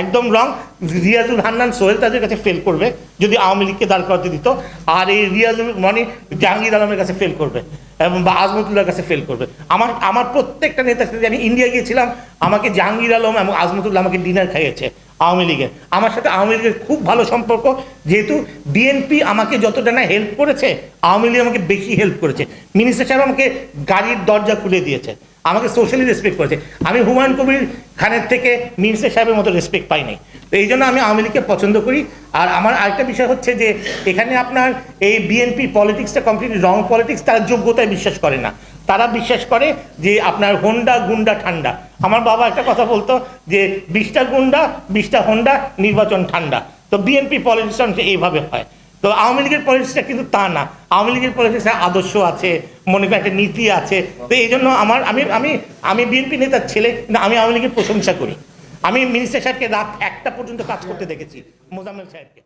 একদম রং। রিয়াজুল হান্নান সোহেল তাদের কাছে ফেল করবে। যদি আওয়ামী লীগকে দাঁড় করাতে দিত, আর এই রিয়াজুল মানে জাহাঙ্গীর আলমের কাছে ফেল করবে এবং বা আজমতুল্লাহর কাছে ফেল করবে। আমার আমার প্রত্যেকটা নেতার সাথে আমি ইন্ডিয়া গিয়েছিলাম, আমাকে জাহাঙ্গীর আলম এবং আজমতুল্লাহ আমাকে ডিনার খাইয়েছে। আওয়ামী লীগের। আমার সাথে আওয়ামী লীগের খুব ভালো সম্পর্ক, যেহেতু বিএনপি আমাকে যতটা না হেল্প করেছে, আওয়ামী লীগ আমাকে বেশি হেল্প করেছে। মিনিস্টার সাহেব আমাকে গাড়ির দরজা খুলে দিয়েছে, আমাকে সোশ্যালি রেসপেক্ট করেছে। আমি হুমায়ুন কবির খানের থেকে মিনিস্টার সাহেবের মতো রেসপেক্ট পাই নাই। তো এই জন্য আমি আওয়ামী লীগকে পছন্দ করি। আর আমার আরেকটা বিষয় হচ্ছে যে, এখানে আপনার এই বিএনপি পলিটিক্সটা কমপ্লিটলি রং পলিটিক্স তার যোগ্যতায় বিশ্বাস করে না। তারা বিশ্বাস করে যে আপনার হোন্ডা গুন্ডা ঠান্ডা। আমার বাবা একটা কথা বলতো যে, বিশটা গুন্ডা, বিশটা হোন্ডা নির্বাচন ঠান্ডা। তো বিএনপি পলিটিক্সটা এইভাবে হয়। তো আওয়ামী লীগের পলিটিক্সটা কিন্তু তা না। আওয়ামী লীগের পলিটিক্সে আদর্শ আছে, মনে করেন একটা নীতি আছে। তো এই জন্য আমার, আমি আমি আমি বিএনপি নেতার ছেলে কিন্তু আমি আওয়ামী লীগের প্রশংসা করি। আমি মিনিস্টার সাহেবকে রাত একটা পর্যন্ত কাজ করতে দেখেছি, মোজাম্মেল সাহেবকে।